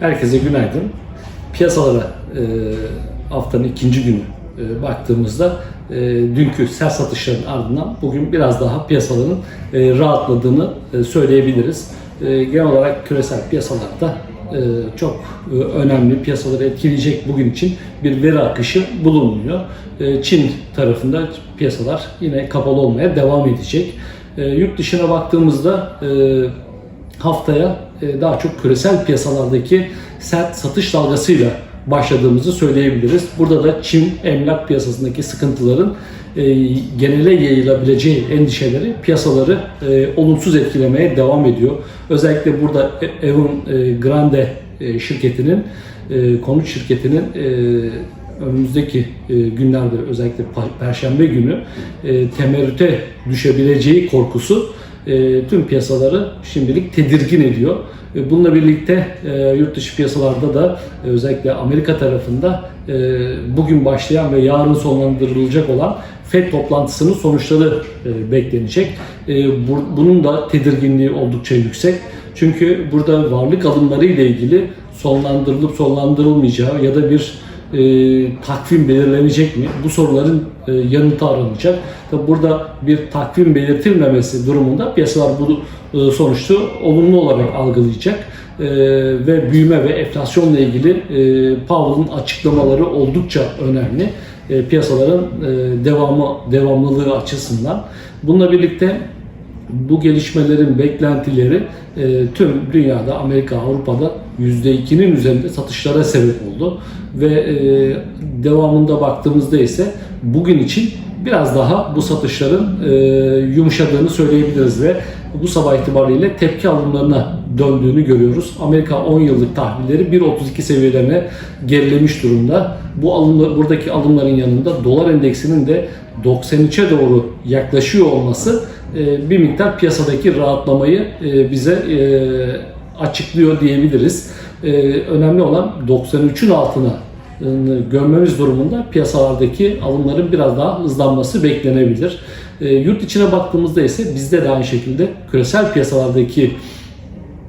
Herkese günaydın. Piyasalara e, haftanın ikinci günü e, baktığımızda e, dünkü sert satışların ardından bugün biraz daha piyasaların e, rahatladığını e, söyleyebiliriz. E, genel olarak küresel piyasalarda e, çok e, önemli piyasaları etkileyecek bugün için bir veri akışı bulunmuyor. E, Çin tarafında piyasalar yine kapalı olmaya devam edecek. E, Yurt dışına baktığımızda e, haftaya daha çok küresel piyasalardaki sert satış dalgasıyla başladığımızı söyleyebiliriz. Burada da Çin emlak piyasasındaki sıkıntıların e, genele yayılabileceği endişeleri piyasaları e, olumsuz etkilemeye devam ediyor. Özellikle burada E- Evergrande e, şirketinin, e, konut şirketinin e, önümüzdeki e, günlerde özellikle Perşembe günü e, temerrüte düşebileceği korkusu e, tüm piyasaları şimdilik tedirgin ediyor. E, Bununla birlikte e, yurt dışı piyasalarda da özellikle Amerika tarafında bugün başlayan ve yarın sonlandırılacak olan FED toplantısının sonuçları e, beklenecek. Bu- Bunun da tedirginliği oldukça yüksek. Çünkü burada varlık alımları ile ilgili sonlandırılıp sonlandırılmayacağı ya da bir e, takvim belirlenecek mi? Bu soruların e, yanıtı aranacak. Tabi burada bir takvim belirtilmemesi durumunda piyasalar bu e, sonuçta olumlu olarak algılayacak. E, ve büyüme ve enflasyonla ilgili e, Powell'ın açıklamaları oldukça önemli. E, piyasaların e, devamı devamlılığı açısından. Bununla birlikte bu gelişmelerin beklentileri e, tüm dünyada, Amerika, Avrupa'da %2'nin üzerinde satışlara sebep oldu. Ve e, devamında baktığımızda ise bugün için biraz daha bu satışların e, yumuşadığını söyleyebiliriz ve bu sabah itibariyle tepki alımlarına döndüğünü görüyoruz. Amerika 10 yıllık tahvilleri 1.32 seviyelerine gerilemiş durumda. Bu alımlar, buradaki alımların yanında dolar endeksinin de 93'e doğru yaklaşıyor olması e, bir miktar piyasadaki rahatlamayı e, bize e, açıklıyor diyebiliriz. Önemli olan 93'ün altına e, görmemiz durumunda piyasalardaki alımların biraz daha hızlanması beklenebilir. Yurt içine baktığımızda ise bizde de aynı şekilde küresel piyasalardaki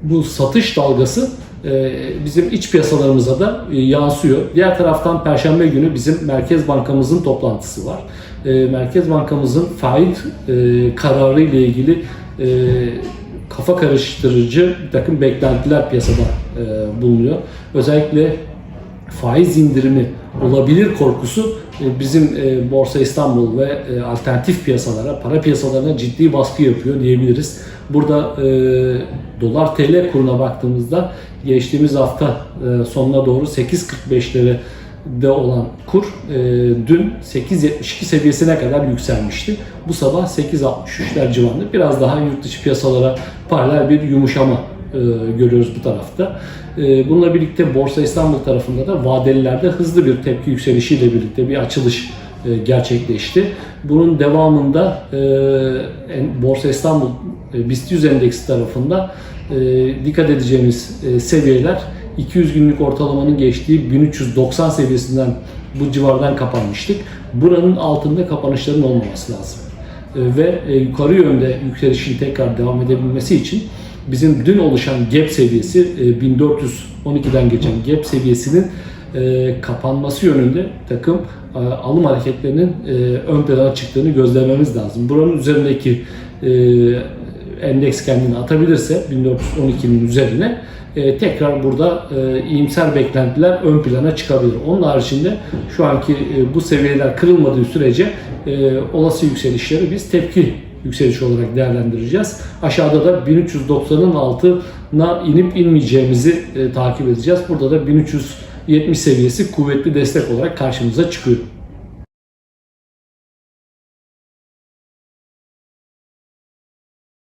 bu satış dalgası e, bizim iç piyasalarımıza da e, yansıyor. Diğer taraftan Perşembe günü bizim Merkez Bankamızın toplantısı var. E, Merkez Bankamızın faiz kararı ile ilgili kafa karıştırıcı bir takım beklentiler piyasada bulunuyor. Özellikle faiz indirimi olabilir korkusu bizim e, Borsa İstanbul ve e, alternatif piyasalara, para piyasalarına ciddi baskı yapıyor diyebiliriz. Burada e, dolar TL kuruna baktığımızda geçtiğimiz hafta sonuna doğru 8.45'lere de olan kur dün 8.72 seviyesine kadar yükselmişti. Bu sabah 8.63'ler civarında biraz daha yurt dışı piyasalara paralel bir yumuşama görüyoruz bu tarafta. E, bununla birlikte Borsa İstanbul tarafında da vadelilerde hızlı bir tepki yükselişiyle birlikte bir açılış e, gerçekleşti. Bunun devamında e, Borsa İstanbul e, BIST 100 endeksi tarafında e, dikkat edeceğimiz e, seviyeler 200 günlük ortalamanın geçtiği 1390 seviyesinden bu civardan kapanmıştık. Buranın altında kapanışların olmaması lazım. E, ve e, yukarı yönde yükselişin tekrar devam edebilmesi için bizim dün oluşan gap seviyesi e, 1412'den geçen gap seviyesinin e, kapanması yönünde takım e, alım hareketlerinin e, ön plana çıktığını gözlememiz lazım. Buranın üzerindeki e, endeks kendini atabilirse 1412'nin üzerine e, tekrar burada e, iyimser beklentiler ön plana çıkabilir. Onun haricinde şu anki e, bu seviyeler kırılmadığı sürece e, olası yükselişleri biz tepki yükselişi olarak değerlendireceğiz. Aşağıda da 1390'ın altına inip inmeyeceğimizi e, takip edeceğiz. Burada da 1370 seviyesi kuvvetli destek olarak karşımıza çıkıyor.